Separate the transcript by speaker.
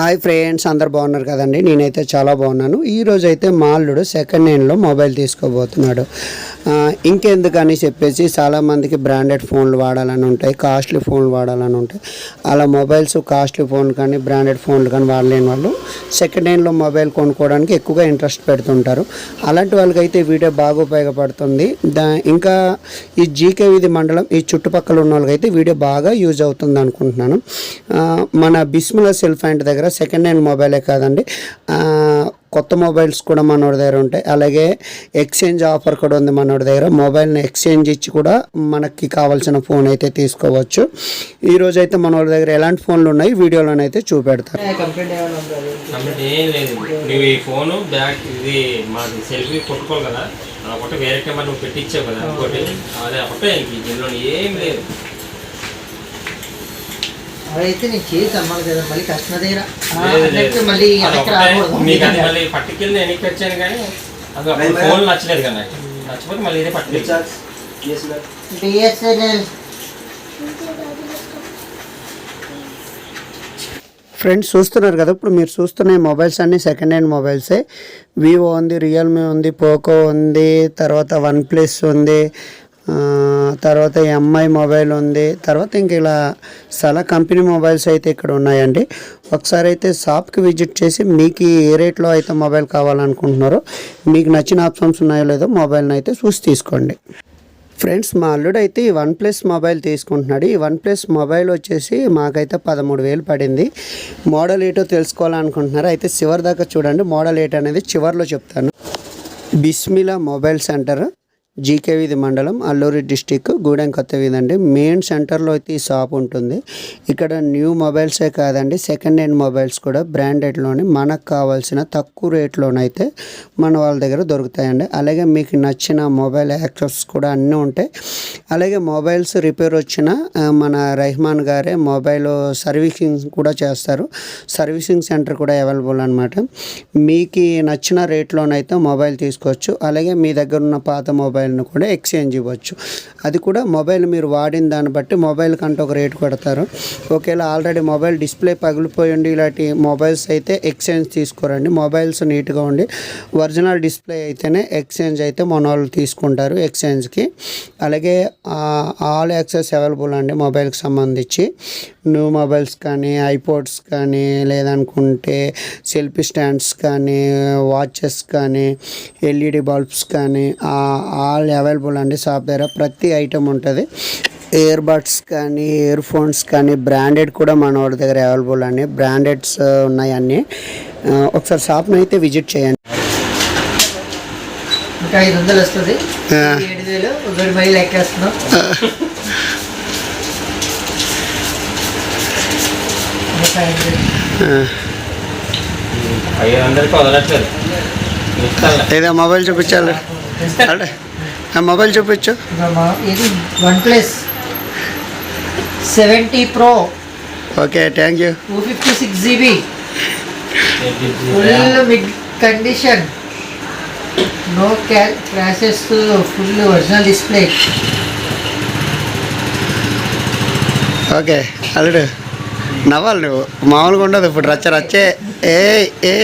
Speaker 1: Hi friends అందరు బాగున్నారు కదండి? నేనైతే చాలా బాగున్నాను. ఈరోజు అయితే మాల్లుడు సెకండ్ హ్యాండ్లో మొబైల్ తీసుకోబోతున్నాడు. ఇంకెందుకని చెప్పేసి చాలామందికి బ్రాండెడ్ ఫోన్లు వాడాలని ఉంటాయి కాస్ట్లీ ఫోన్లు వాడాలని ఉంటాయి. అలా మొబైల్స్ కాస్ట్లీ ఫోన్ కానీ బ్రాండెడ్ ఫోన్లు కానీ వాడలేని వాళ్ళు సెకండ్ హ్యాండ్లో మొబైల్ కొనుక్కోవడానికి ఎక్కువగా ఇంట్రెస్ట్ పెడుతుంటారు. అలాంటి వాళ్ళకైతే వీడియో బాగా ఉపయోగపడుతుంది. దా ఇంకా ఈ జీకే విధి మండలం ఈ చుట్టుపక్కల ఉన్న వాళ్ళకైతే వీడియో బాగా యూజ్ అవుతుంది అనుకుంటున్నాను. మన బిస్ముల సెల్ఫ్ హ్యాండ్ దగ్గర సెకండ్ హ్యాండ్ మొబైలే కాదండి. కొత్త మొబైల్స్ కూడా మనోడి దగ్గర ఉంటాయి. అలాగే ఎక్స్చేంజ్ ఆఫర్ కూడా ఉంది మనోడి దగ్గర. మొబైల్ని ఎక్స్చేంజ్ ఇచ్చి కూడా మనకి కావాల్సిన ఫోన్ అయితే తీసుకోవచ్చు. ఈరోజు అయితే మనోడి దగ్గర ఎలాంటి ఫోన్లు ఉన్నాయి? వీడియోలోనైతే చూపెడతారు.
Speaker 2: కంప్లైంట్ ఏమైనా ఉందా అది?
Speaker 3: కంప్లీట్ ఏం లేదు. నువ్వు ఈ ఫోను బ్యాక్ ఇది మాది సెల్ఫీ కొట్టుకోవాలి కదా. అలా కొట్ట వేరే కెమెరా నువ్వు పెట్టించావు కదా. ఇంకోటి అదే ఒకటే ఏం లేదు.
Speaker 2: అదైతే నేను చేసి అమ్మాలి కదా మళ్ళీ దగ్గర. మళ్ళీ
Speaker 3: పట్టుకెళ్ళి నేను వచ్చాను కానీ అది ఫోన్ నచ్చలేదు కదా నాకు. నచ్చకపోతే మళ్ళీ ఇదే పట్టుకెళ్ళి.
Speaker 2: బిఎస్ఎన్ఎల్
Speaker 1: ఫ్రెండ్స్ చూస్తున్నారు కదా ఇప్పుడు మీరు చూస్తున్న మొబైల్స్ అన్నీ సెకండ్ హ్యాండ్ మొబైల్సే వివో ఉంది రియల్మీ ఉంది పోకో ఉంది తర్వాత వన్ ప్లస్ ఉంది తర్వాత ఎంఐ మొబైల్ ఉంది. తర్వాత ఇంక ఇలా చాలా కంపెనీ మొబైల్స్ అయితే ఇక్కడ ఉన్నాయండి. ఒకసారి అయితే షాప్కి విజిట్ చేసి మీకు ఏ రేట్లో అయితే మొబైల్ కావాలనుకుంటున్నారో మీకు నచ్చిన ఆప్షన్స్ ఉన్నాయో లేదో మొబైల్ని అయితే చూసి తీసుకోండి. ఫ్రెండ్స్ మా అల్లుడు అయితే ఈ వన్ ప్లస్ మొబైల్ తీసుకుంటున్నాడు. ఈ వన్ ప్లస్ మొబైల్ వచ్చేసి మాకైతే పదమూడు వేలు పడింది. మోడల్ ఏటో తెలుసుకోవాలనుకుంటున్నారు? అయితే చివరి దాకా చూడండి. మోడల్ ఏట్ అనేది చివరిలో చెప్తాను. బిస్మిలా మొబైల్ సెంటర్. జీకే వీధి మండలం అల్లూరి డిస్టిక్ గూడెం కొత్త వీధి అండి. మెయిన్ సెంటర్లో అయితే ఈ షాప్ ఉంటుంది. ఇక్కడ న్యూ మొబైల్సే కాదండి సెకండ్ హ్యాండ్ మొబైల్స్ కూడా బ్రాండెడ్లోని మనకు కావాల్సిన తక్కువ రేట్లోనైతే మన వాళ్ళ దగ్గర దొరుకుతాయండి. అలాగే మీకు నచ్చిన మొబైల్ యాక్సెస్ కూడా అన్నీ ఉంటాయి. అలాగే మొబైల్స్ రిపేర్ వచ్చిన మన రెహమాన్ గారే మొబైల్ సర్వీసింగ్ కూడా చేస్తారు. సర్వీసింగ్ సెంటర్ కూడా అవైలబుల్ అనమాట మీకు నచ్చిన రేట్లోనైతే మొబైల్ తీసుకోవచ్చు. అలాగే మీ దగ్గర ఉన్న పాత మొబైల్ మొబైల్ను కూడా ఎక్స్చేంజ్ ఇవ్వచ్చు. అది కూడా మొబైల్ మీరు వాడిన దాన్ని బట్టి మొబైల్ కంటే ఒక రేటు కొడతారు. ఒకవేళ ఆల్రెడీ మొబైల్ డిస్ప్లే పగిలిపోయి ఉండి ఇలాంటి మొబైల్స్ అయితే ఎక్స్చేంజ్ తీసుకోరండి. మొబైల్స్ నీట్గా ఉండి ఒరిజినల్ డిస్ప్లే అయితేనే ఎక్స్చేంజ్ అయితే మన వాళ్ళు తీసుకుంటారు ఎక్స్చేంజ్కి. అలాగే ఆల్ యాక్సెస్ అవైలబుల్ అండి మొబైల్కి సంబంధించి. న్యూ మొబైల్స్ కానీ ఐపోడ్స్ కానీ లేదనుకుంటే సెల్ఫీ స్టాండ్స్ కానీ వాచెస్ కానీ ఎల్ఈడి బల్బ్స్ కానీ ఆల్ అవైలబుల్ అండి షాప్ దగ్గర ప్రతి ఐటెం ఉంటుంది. ఇయర్ బడ్స్ కానీ ఇయర్ ఫోన్స్ కానీ బ్రాండెడ్ కూడా మన వాళ్ళ దగ్గర అవైలబుల్ అండి. బ్రాండెడ్స్ ఉన్నాయి అన్నీ. ఆ, ఒకసారి షాప్ని అయితే విజిట్ చేయండి.
Speaker 2: ఇంకా ఐదు వందలు వస్తుంది. ఏడు వేలు ఒకటి మళ్ళీ లెక్కేస్తున్నాం.
Speaker 1: ఏదో మొబైల్ చూపించాలి. అంటే ఆ మొబైల్ చూపించు.
Speaker 2: ఇది one plus seventy pro.
Speaker 1: Okay thank you
Speaker 2: two fifty six GB. Full mid condition no క్యా crashes full original display
Speaker 1: okay అల్లుడు. నవ్వాలి నువ్వు. మామూలుగా ఉండదు ఇప్పుడు రచ్చ రచ్చే. ఏ ఏ